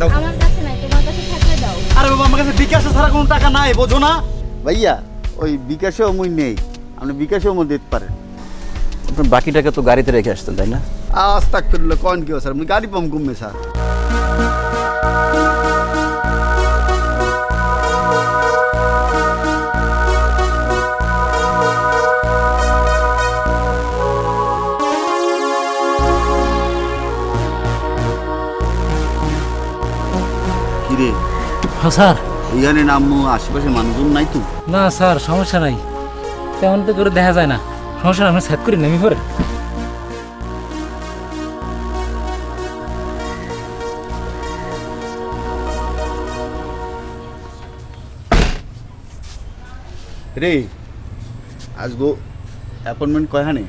দাও। আমার কাছে নাই তোমার কাছে থাকলে দাও। আরে বাবা আমার কাছে বিকাশে ছাড়া কোনো টাকা নাই বোঝো না। ভাইয়া ওই বিকাশেও মুই নেই। আপনি বিকাশেও দিতে পারেন। আপনার বাকিটাকে তো গাড়িতে রেখে আসতেন তাই না? আজ তাক ফিরলো কন কি স্যার মুই গাড়ি পাম কমবে স্যার। কিরে হ্যাঁ স্যার। এইখানে নামু আশেপাশে মানুষজন নাই তো? না স্যার সমস্যা নাই। তেমন তো করে দেখা যায় না। সমস্যা সেট করে নেমি পরে রে আজ গো অ্যাপয়েন্টমেন্ট কয়খানে?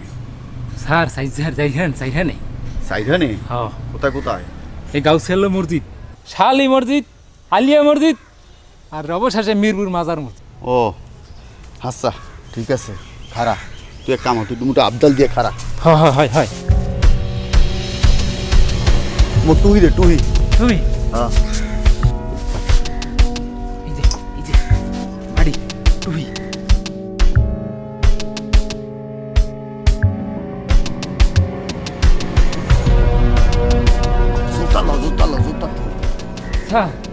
স্যার সাইজ স্যার যাই হ্যান চাই হ্যাঁ নেই সাইখানে? হ্যাঁ। কোথায় কোথায়? এই গাউসেল মসজিদ। শালি মসজিদ। আলিয়া মসজিদ আর অবশেষে মিরপুর মাজার মসজিদ। ও আচ্ছা ঠিক আছে খারা তুই এক কাম তুই দুটো আবদাল দিয়ে খারা হয় হয় হয় হয়। মো টুহি রে টুহি। তুমি হ্যাঁ। এই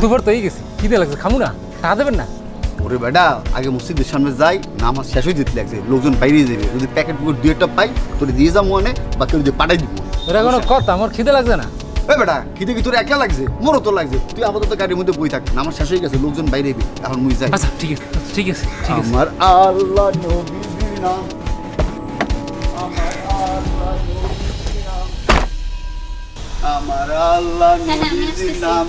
দুপুর তো এই গেছে। খিদে লাগছে? খামু না? খা দেবেন না? ওরে বেটা আগে মসজিদের সামনে যাই নামাজ শেষ হয়ে যেতে লাগছে। লোকজন বাইরে যাবে। যদি প্যাকেট পুকুর দুই একটা পাই তোরে দিয়ে যাব মনে বা কেউ যদি পাঠাই দিব। এটা কোনো কথা আমার খিদে লাগছে না। এ বেটা খিদে কি তোর একলা লাগছে? মোরও তো লাগছে। তুই আপাতত গাড়ির মধ্যে বই থাক। নামাজ শেষ হয়ে গেছে লোকজন বাইরে এখন মুই যাই। আচ্ছা ঠিক আছে ঠিক আছে ঠিক আছে। আমার আল্লাহ নবীর আমার আল্লাহ হ্যাঁ, হ্যাঁ, নবীর নাম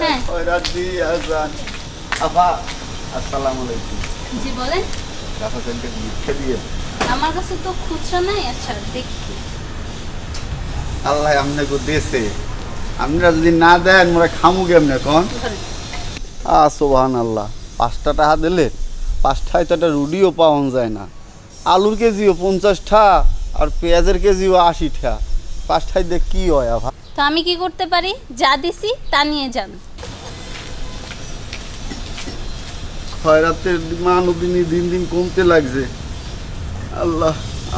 হ্যাঁ। খয়রাত দিয়ে আসসালামু আলাইকুম। জি বলেন। কালকে লিখে দিয়ে। আমার কাছে তো খুচরা নাই আচ্ছা দেখি। আল্লাহ আপনাকে আপনারা যদি না দেন মোরা খামু কেমনে কন আ সোহান আল্লাহ পাঁচটা টাকা দিলে পাঁচটায় তো একটা রুডিও পাওয়া যায় না। আলুর কেজিও পঞ্চাশটা আর পেঁয়াজের কেজিও আশিটা। পাঁচটায় দেখ কি হয় আভা তো আমি কি করতে পারি? যা দিছি, তা নিয়ে যান। খয়রাতের মানদিনী দিন দিন কমতে লাগছে। আল্লাহ,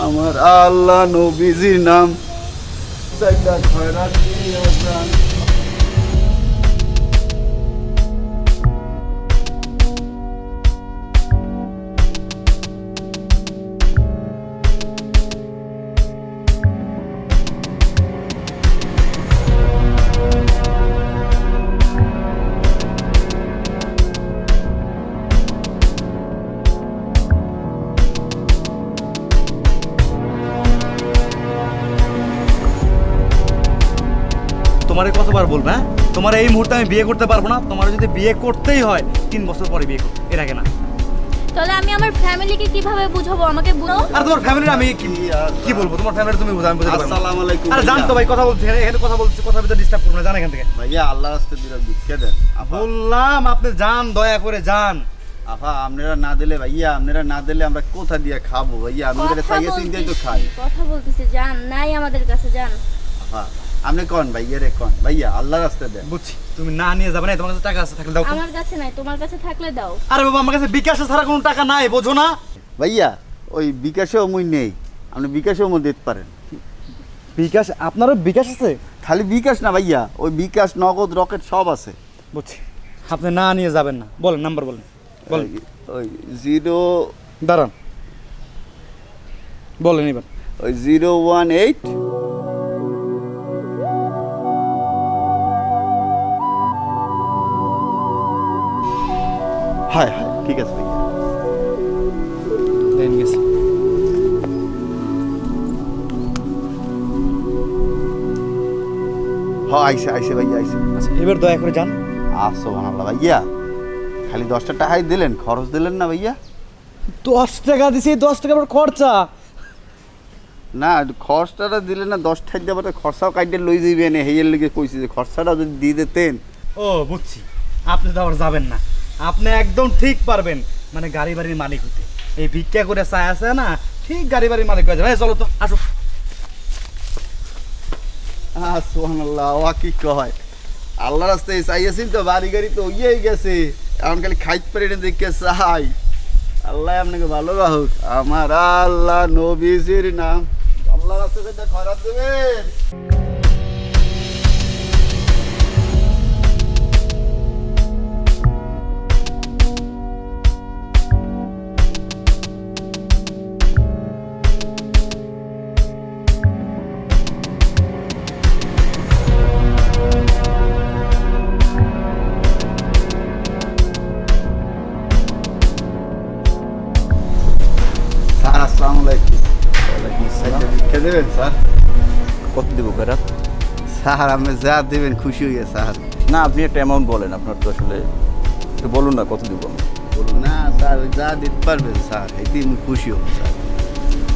আমার আল্লাহ নবীজির নাম। খয়রাত তোমারে কতবার বলব হ্যাঁ? তোমার এই মুহূর্তে আমি বিয়ে করতে পারব না। তোমার যদি বিয়ে করতেই হয় তিন বছর পরে বিয়ে করো এর আগে না। তাহলে আমি আমার ফ্যামিলিকে কীভাবে বুঝাবো? আমাকে বুঝো। আর তোমার ফ্যামিলির আমি কি কি বলব? তোমার ফ্যামিলি তুমি বুঝা আমি বুঝতে পারব আসসালামু আলাইকুম আরে জান তো ভাই কথা বলছি এখানে কথা বলছি কথা ভিতরে ডিস্টার্ব করব না জান এখান থেকে। ভাইয়া আল্লাহ রাস্তে দিলাম দুঃখে দেন। বললাম আপনি যান দয়া করে যান। আপা আপনারা না দিলে ভাইয়া আপনারা না দিলে আমরা কোথা দিয়ে খাব ভাইয়া? আমাদের কথা চাইয়ে চিন্তাই তো খাই। কথা বলতেছি যান নাই আমাদের কাছে যান। আপা আপনি কন ভাইয়া রে কন? ভাইয়া আল্লাহ রাস্তে দেন। বুঝছি। তুমি না নিয়ে যাবে না তোমার কাছে টাকা আছে থাকলে দাও তো। আমার কাছে নাই তোমার কাছে থাকলে দাও। আরে বাবা আমার কাছে বিকাশে ছাড়া কোনো টাকা নাই বোঝো না। ভাইয়া ওই বিকাশেও মুই নেই। আপনি বিকাশেও মো দিতে পারেন। বিকাশ? আপনারও বিকাশ আছে? খালি বিকাশ না ভাইয়া ওই বিকাশ নগদ রকেট সব আছে। বুঝছি। আপনি না নিয়ে যাবেন না। বলেন নাম্বার বলেন। বলেন। ওই- ওই জিরো দাঁড়ান। বলেন এবার। ওই জিরো ওয়ান এইট হ্যাঁ হ্যাঁ ঠিক আছে দেন গেছে হ্যাঁ আইসে আইসে ভাইয়া আইসে। আচ্ছা এবার দয়া করে যান। আসো বানাল্লা ভাইয়া। খালি দশটা টাকাই দিলেন খরচ দিলেন না ভাইয়া? দশ টাকা দিছি দশ টাকা আবার খরচা। না খরচাটা দিলেন না দশটাই দিয়ে আবার খরচাও কাইটে লই দিবেন হেয়ের লিগে কইছি যে খরচাটা যদি দিয়ে দিতেন। ও বুঝছি। আপনি তো আবার যাবেন না। আপনি একদম ঠিক পারবেন। মানে গাড়ি বাড়ির মালিক হইতে এই ভিক্ষা করে চায় আছে না, ঠিক গাড়ি বাড়ির মালিক হয়ে যাবে। চলো তো, আসো। কি কয়? আল্লাহ রাস্তায় চাইয়াছিল তো, বাড়ি গাড়ি তো ইয়েই গেছে। এখন খালি খাইতে পারি না দেখে চাই। আল্লাহ আপনাকে ভালো রাখুক। আমার আল্লাহ নবীজির নাম। আল্লাহ রাস্তায় খরাব দেবেন। দেবেন স্যার? কত দিব ফেরাত স্যার আপনি যা দেবেন খুশি হয়ে স্যার। না আপনি একটা অ্যামাউন্ট বলেন আপনার তো আসলে একটু বলুন না কত দিব আমি? বলুন না স্যার যা দিতে পারবেন স্যার এতে আমি খুশি হব স্যার।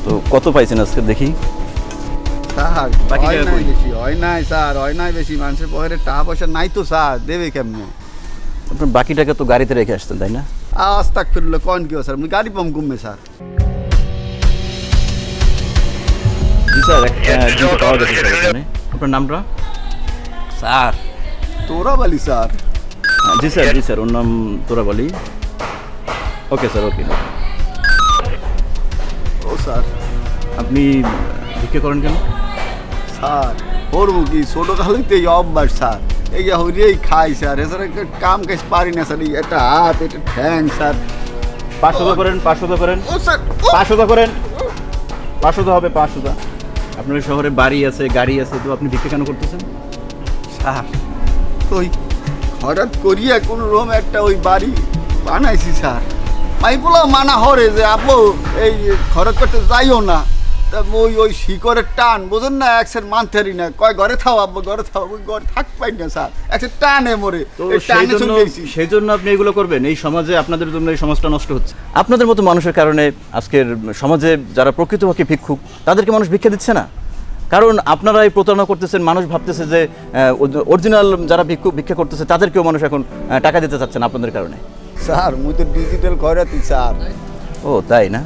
তো কত পাইছেন আজকে দেখি? স্যার বাকি হয় নাই বেশি হয় নাই স্যার হয় নাই বেশি মানুষের পকেটে টাকা পয়সা নাই তো স্যার দেবে কেমনে? আপনার বাকি টাকা তো গাড়িতে রেখে আসতেন তাই না? আওয়াজ তাক করল কন কি স্যার গাড়ি পাম কমবে স্যার। জি স্যার একটা পাওয়া স্যার এখানে। আপনার নামটা স্যার। তোরা বলি স্যার। হ্যাঁ, জি স্যার জি স্যার ওর নাম তোরা বলি ওকে স্যার ওকে। ও স্যার। আপনি ভিক্ষা করেন কেন? স্যার করব কি? ছোটো কালেতে এই অভ্যাস স্যার। এই যে হরিয়েই খাই স্যার। এছাড়া একটা কাম কাজ পারি না স্যার। এই একটা হাত এটা ঠ্যাং স্যার। পাঁচশো করেন পাঁচশো করেন। পাঁচশো করেন। পাঁচশো হবে পাঁচশো আপনার শহরে বাড়ি আছে, গাড়ি আছে, তো আপনি ভিক্ষা কেন করতেছেন? স্যার, ওই হঠাৎ করিয়া কোন রকম একটা ওই বাড়ি বানাইছি, স্যার। মাইপুলা মানা হরে যে, আপু, এই খরচ করতে যাইও না। ওই ওই শিকড়ের টান বোঝেন না একসের মানতারি না। কয় ঘরে থাও আব্বা ঘরে থাও ঘরে থাক পাই না স্যার। একসের টানে মরে সেই জন্য আপনি এগুলো করবেন এই সমাজে আপনাদের জন্য এই সমাজটা নষ্ট হচ্ছে। আপনাদের মতো মানুষের কারণে আজকের সমাজে যারা প্রকৃতপক্ষে ভিক্ষুক তাদেরকে মানুষ ভিক্ষা দিচ্ছে না। কারণ আপনারাই প্রতারণা করতেছেন মানুষ ভাবতেছে যে অরিজিনাল যারা ভিক্ষু ভিক্ষা করতেছে তাদেরকেও মানুষ এখন টাকা দিতে চাচ্ছেন আপনাদের কারণে। স্যার মুই তো ডিজিটাল খয়রাতি স্যার। ও তাই না?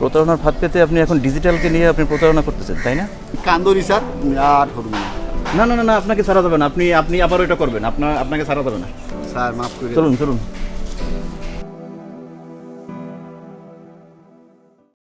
প্রতারণার ফাঁদ পেতে আপনি এখন ডিজিটালকে নিয়ে আপনি প্রতারণা করতেছেন তাই না? কান্দরি স্যার আর ধরুন না। না না না না আপনাকে ছাড়া যাবে না আপনি আপনি আবার ওইটা করবেন আপনার আপনাকে ছাড়া যাবে না। স্যার মাফ করে চলুন চলুন।